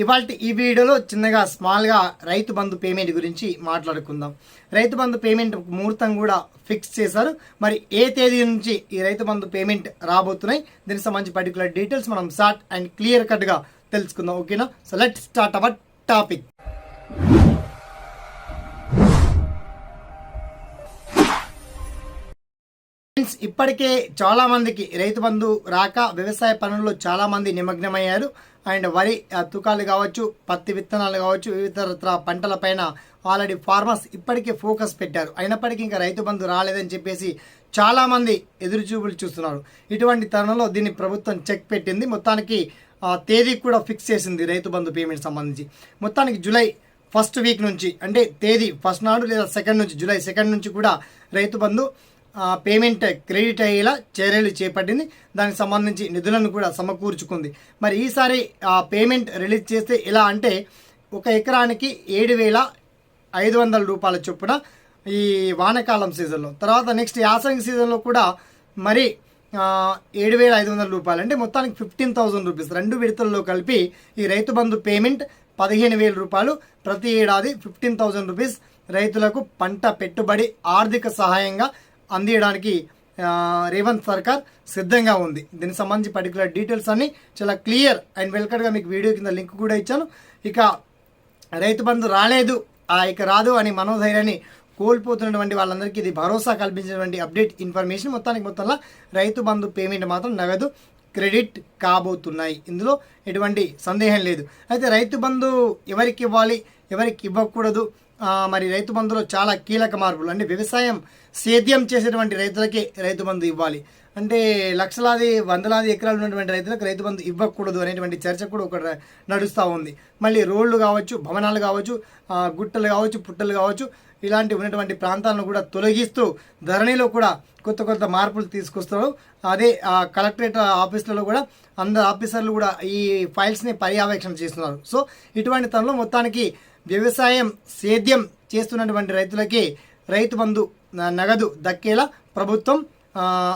ఇవాళ ఈ వీడియోలో చిన్నగా స్మాల్గా రైతు బంధు పేమెంట్ గురించి మాట్లాడుకుందాం. రైతు బంధు పేమెంట్ ముహూర్తం కూడా ఫిక్స్ చేశారు. మరి ఏ తేదీ నుంచి ఈ రైతు బంధు పేమెంట్ రాబోతున్నాయి? దీనికి సంబంధించి పర్టికులర్ డీటెయిల్స్ మనం షార్ట్ అండ్ క్లియర్ కట్గా తెలుసుకుందాం. ఓకేనా so let start our topic friends ఇప్పటికే చాలా మందికి రైతు బంధు రాక వ్యవసాయ పనుల్లో చాలా మంది నిమగ్నమయ్యారు. అండ్ వరి తుకాలు కావచ్చు పత్తి విత్తనాలు కావచ్చు వివిధ పంటల పైన ఆల్రెడీ ఫార్మర్స్ ఇప్పటికే ఫోకస్ పెట్టారు. అయినప్పటికీ ఇంకా రైతు బంధు రాలేదని చెప్పేసి చాలా మంది చూస్తున్నారు. ఇటువంటి తరుణంలో దీన్ని ప్రభుత్వం చెక్ పెట్టింది. మొత్తానికి ఆ, తేదీ కూడా ఫిక్స్ చేసింది రైతు బంధు పేమెంట్ సంబంధించి. మొత్తానికి జూలై ఫస్ట్ వీక్ నుంచి అంటే తేదీ ఫస్ట్ నాడు లేదా సెకండ్ నుంచి జూలై సెకండ్ నుంచి కూడా రైతు బంధు పేమెంట్ క్రెడిట్ అయ్యేలా చర్యలు చేపట్టింది. దానికి సంబంధించి నిధులను కూడా సమకూర్చుకుంది. మరి ఈసారి ఆ పేమెంట్ రిలీజ్ చేస్తే ఎలా అంటే ఒక ఎకరానికి ఏడు వేల ఐదు వందల రూపాయల చొప్పున ఈ వానకాలం సీజన్లో తర్వాత నెక్స్ట్ యాసంగి సీజన్లో కూడా మరి ఏడు వేల ఐదు వందల రూపాయలు. అంటే మొత్తానికి ఫిఫ్టీన్ థౌజండ్ రూపీస్. రెండు విడతల్లో కలిపి ఈ రైతు బంధు పేమెంట్ పదిహేను వేల రూపాయలు. ప్రతి ఏడాది ఫిఫ్టీన్ థౌజండ్ రూపీస్ రైతులకు పంట పెట్టుబడి ఆర్థిక సహాయంగా అందియడానికి రేవంత్ సర్కార్ సిద్ధంగా ఉంది. దీనికి సంబంధించి పర్టికులర్ డీటెయిల్స్ అన్ని చాలా క్లియర్ అండ్ వెల్కట్గా మీకు వీడియో కింద లింక్ కూడా ఇచ్చాను. ఇక రైతు బంధు రాలేదు ఆ ఇక రాదు అని మనోధైర్యాన్ని కోల్పోతున్నటువంటి వాళ్ళందరికీ ఇది భరోసా కల్పించినటువంటి అప్డేట్ ఇన్ఫర్మేషన్ మొత్తానికి మొత్తంలో రైతు బంధు పేమెంట్ మాత్రం నగదు క్రెడిట్ కాబోతున్నాయి. ఇందులో ఎటువంటి సందేహం లేదు. అయితే రైతు బంధు ఎవరికి ఇవ్వాలి ఎవరికి ఇవ్వకూడదు మరి రైతు బంధులో చాలా కీలక మార్పులు. అంటే వ్యవసాయం సేద్యం చేసేటువంటి రైతులకే రైతు బంధు ఇవ్వాలి. అంటే లక్షలాది వందలాది ఎకరాలు ఉన్నటువంటి రైతులకు రైతు బంధు ఇవ్వకూడదు అనేటువంటి చర్చ కూడా ఒకటి నడుస్తూ ఉంది. మళ్ళీ రోడ్లు కావచ్చు భవనాలు కావచ్చు గుట్టలు కావచ్చు పుట్టలు కావచ్చు ఇలాంటి ఉన్నటువంటి ప్రాంతాలను కూడా తొలగిస్తూ ధరణిలో కూడా కొత్త కొత్త మార్పులు తీసుకొస్తారు అదే ఆ కలెక్టరేట్ ఆఫీసులలో కూడా అందరు ఆఫీసర్లు కూడా ఈ ఫైల్స్ని పర్యవేక్షణ చేస్తున్నారు. సో ఇటువంటి తనలో మొత్తానికి వ్యవసాయం సేద్యం చేస్తున్నటువంటి రైతులకి రైతు బంధు నగదు దక్కేలా ప్రభుత్వం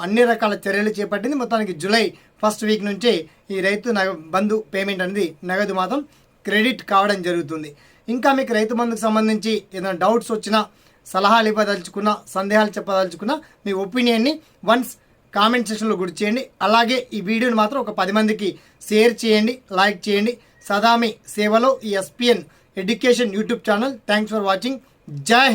అన్ని రకాల చర్యలు చేపట్టింది. మొత్తానికి జూలై ఫస్ట్ వీక్ నుంచే ఈ రైతు నగ బంధు పేమెంట్ అనేది నగదు మాత్రం క్రెడిట్ కావడం జరుగుతుంది. ఇంకా మీకు రైతు బంధుకు సంబంధించి ఏదైనా డౌట్స్ వచ్చినా సలహాలు ఇవ్వదలుచుకున్నా సందేహాలు చెప్పదలుచుకున్నా మీ ఒపీనియన్ని వన్స్ కామెంట్ సెక్షన్లో గుర్తు చేయండి. అలాగే ఈ వీడియోని మాత్రం ఒక పది మందికి షేర్ చేయండి లైక్ చేయండి. సదామి సేవలో ఈ SPN education YouTube channel. Thanks for watching. జై హింద్.